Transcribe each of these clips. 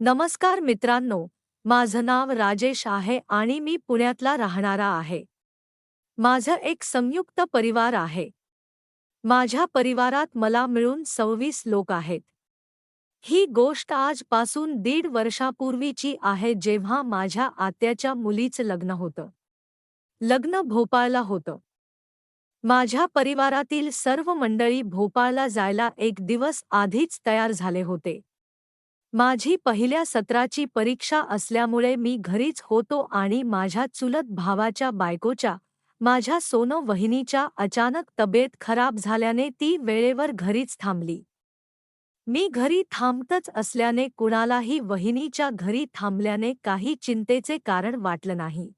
नमस्कार मित्रांनो माझं नाव राजेश आहे आणि मी पुण्यातला राहणारा आहे. माझं एक संयुक्त परिवार आहे. माझ्या परिवारात मला मिळून सव्वीस लोक आहेत. ही गोष्ट आजपासून दीड वर्षापूर्वीची आहे जेव्हा माझ्या आत्याच्या मुलीचं लग्न होतं. लग्न भोपाळला होतं. माझ्या परिवारातील सर्व मंडळी भोपाळला जायला एक दिवस आधीच तयार झाले होते. माझी पहिल्या सत्राची परीक्षा असल्यामुळे मी घरीच होतो आणि माझ्या चुलत भावाच्या बायकोच्या माझ्या सोनो वहिनीच्या अचानक तब्येत खराब झाल्याने ती वेळेवर घरीच थांबली. मी घरी थांबतच असल्याने कुणालाही वहिनीच्या घरी थांबल्याने काही चिंतेचे कारण वाटलं नाही.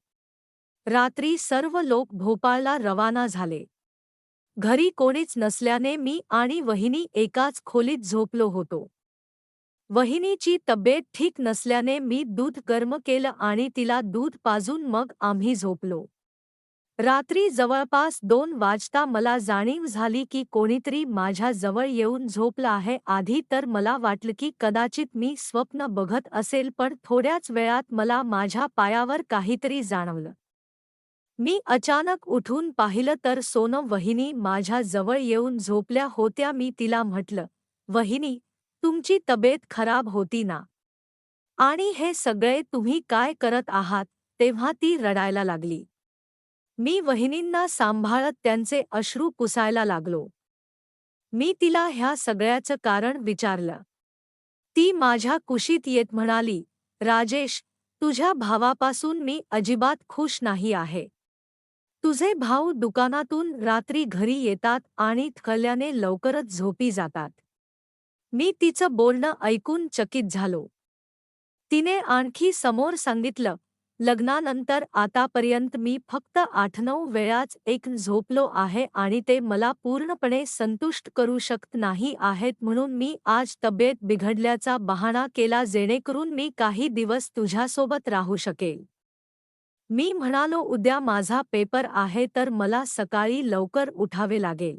रात्री सर्व लोक भोपाळला रवाना झाले. घरी कोणीच नसल्याने मी आणि वहिनी एकाच खोलीत झोपलो होतो. वहिनीची तब्येत ठीक नसल्याने मी दूध गर्म केलं आणि तिला दूध पाजून मग आम्ही झोपलो. रात्री जवळपास दोन वाजता मला जाणीव झाली की कोणीतरी माझ्या जवळ येऊन झोपलं आहे आधी तर मला वाटलं की कदाचित मी स्वप्न बघत असेल पण थोड्याच वेळात मला माझ्या पायावर काहीतरी जाणवलं. मी अचानक उठून पाहिलं तर सोनम वहिनी माझ्या जवळ येऊन झोपल्या होत्या मी तिला म्हटलं वहिनी तुमची तब्येत खराब होती ना? आणि हे सगळे तुम्ही काय करत आहात? तेव्हा ती रडायला लागली. मी वहिनींना सांभाळत त्यांचे अश्रू पुसायला लागलो. मी तिला ह्या सगळ्याचं कारण विचारलं. ती माझ्या कुशीत येत म्हणाली राजेश तुझ्या भावापासून मी अजिबात खुश नाही आहे. तुझे भाऊ दुकानातून रात्री घरी येतात आणि थकल्याने लवकरच झोपी जातात. मी तिचं बोलणं ऐकून चकित झालो. तिने आणखी समोर सांगितलं लग्नानंतर आतापर्यंत मी फक्त आठ नऊ वेळाच एक झोपलो आहे आणि ते मला पूर्णपणे संतुष्ट करू शकत नाही आहेत म्हणून मी आज तब्येत बिघडल्याचा बहाणा केला जेणेकरून मी काही दिवस तुझ्यासोबत राहू शकेल. मी म्हणालो उद्या माझा पेपर आहे तर मला सकाळी लवकर उठावे लागेल.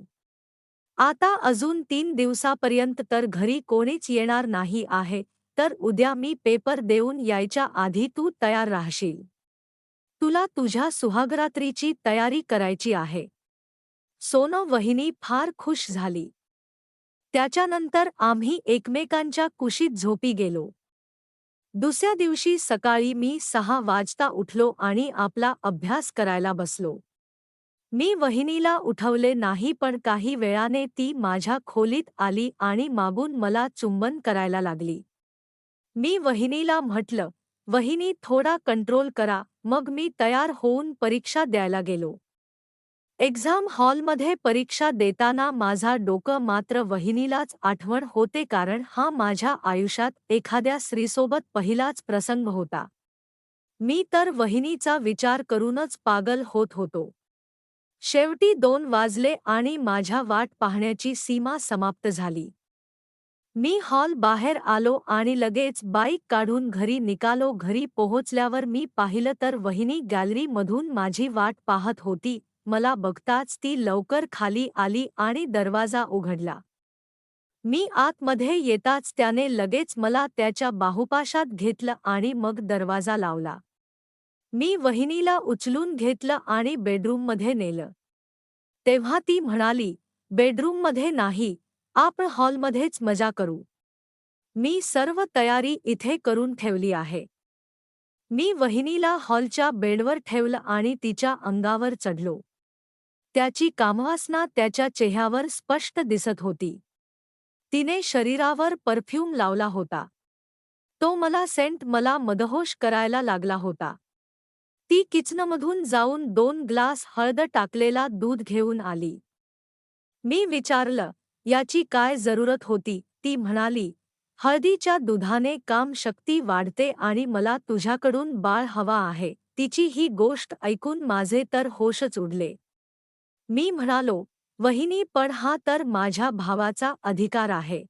आता अजून तीन दिवसापर्यंत तर घरी कोणीच येणार नाही आहे तर उद्या मी पेपर देऊन यायच्या आधी तू तयार राहशील. तुला तुझ्या सुहागरात्रीची तयारी करायची आहे. सोनं वहिनी फार खुश झाली. त्याच्यानंतर आम्ही एकमेकांच्या कुशीत झोपी गेलो. दुसऱ्या दिवशी सकाळी मी सहा वाजता उठलो आणि आपला अभ्यास करायला बसलो. मी वहिनीला उठवले नाही पण काही वेळाने ती माझ्या खोलीत आली आणि मागून मला चुंबन करायला लागली. मी वहिनीला म्हटलं वहिनी थोडा कंट्रोल करा मग मी तयार होऊन परीक्षा द्यायला गेलो. एक्झाम हॉलमध्ये परीक्षा देताना माझा डोकं मात्र वहिनीलाच आठवण होते कारण हा माझ्या आयुष्यात एखाद्या स्त्रीसोबत पहिलाच प्रसंग होता. मी तर वहिनीचा विचार करूनच पागल होत होतो. शेवटी दोन वाजले आणि माझ्या वाट पाहण्याची सीमा समाप्त झाली. मी हॉल बाहेर आलो आणि लगेच बाईक काढून घरी निकालो घरी पोहोचल्यावर मी पाहिलं तर वहिनी गॅलरीमधून माझी वाट पाहत होती. मला बघताच ती लवकर खाली आली आणि दरवाजा उघडला. मी आतमध्ये येताच त्याने लगेच मला त्याच्या बाहुपाशात घेतलं आणि मग दरवाजा लावला. मी वहिनीला उचलून घेतलं आणि बेडरूममध्ये नेलं. तेव्हा ती म्हणाली बेडरूममध्ये नाही आपण हॉलमध्येच मजा करू. मी सर्व तयारी इथे करून ठेवली आहे. मी वहिनीला हॉलच्या बेडवर ठेवलं आणि तिच्या अंगावर चढलो. त्याची कामवासना त्याच्या चेहऱ्यावर स्पष्ट दिसत होती. तिने शरीरावर परफ्यूम लावला होता. तो मला सेंट मला मदहोश करायला लागला होता. ती किचनमधून जाऊन दोन ग्लास हळद टाकलेला दूध घेऊन आली. मी विचारलं याची काय जरूरत होती? ती म्हणाली हळदीच्या दुधाने काम शक्ती वाढते आणि मला तुझ्याकडून बाळ हवा आहे. तिची ही गोष्ट ऐकून माझे तर होशच उडले. मी म्हणालो वहिनी पण हा तर माझ्या भावाचा अधिकार आहे.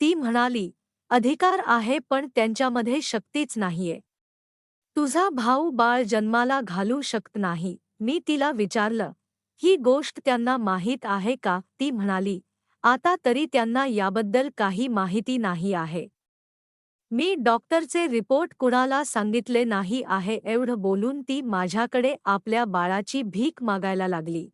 ती म्हणाली अधिकार आहे पण त्यांच्यामध्ये शक्तीच नाहीये. तुझा भाऊ बाळ जन्माला घालू शकत नाही. मी तिला विचारलं. ही गोष्ट त्यांना माहीत आहे का? ती म्हणाली. आता तरी त्यांना याबद्दल काही माहिती नाही आहे. मी डॉक्टरचे रिपोर्ट कुणाला सांगितले नाही आहे एवढं बोलून ती माझ्याकडे आपल्या बाळाची भीक मागायला लागली.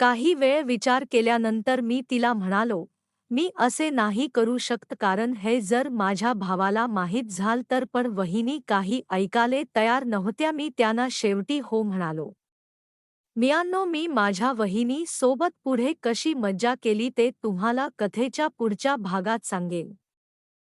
काही वेळ विचार केल्यानंतर मी तिला म्हणालो मी असे नाही करू शकत कारण हे जर माझ्या भावाला माहीत झाल तर पण वहिनी काही ऐकाले तयार नव्हत्या मी त्यांना शेवटी हो म्हणालो. मियांनो मी माझ्या वहिनी सोबत पुढे कशी मज्जा केली ते तुम्हाला कथेच्या पुढच्या भागात सांगेन.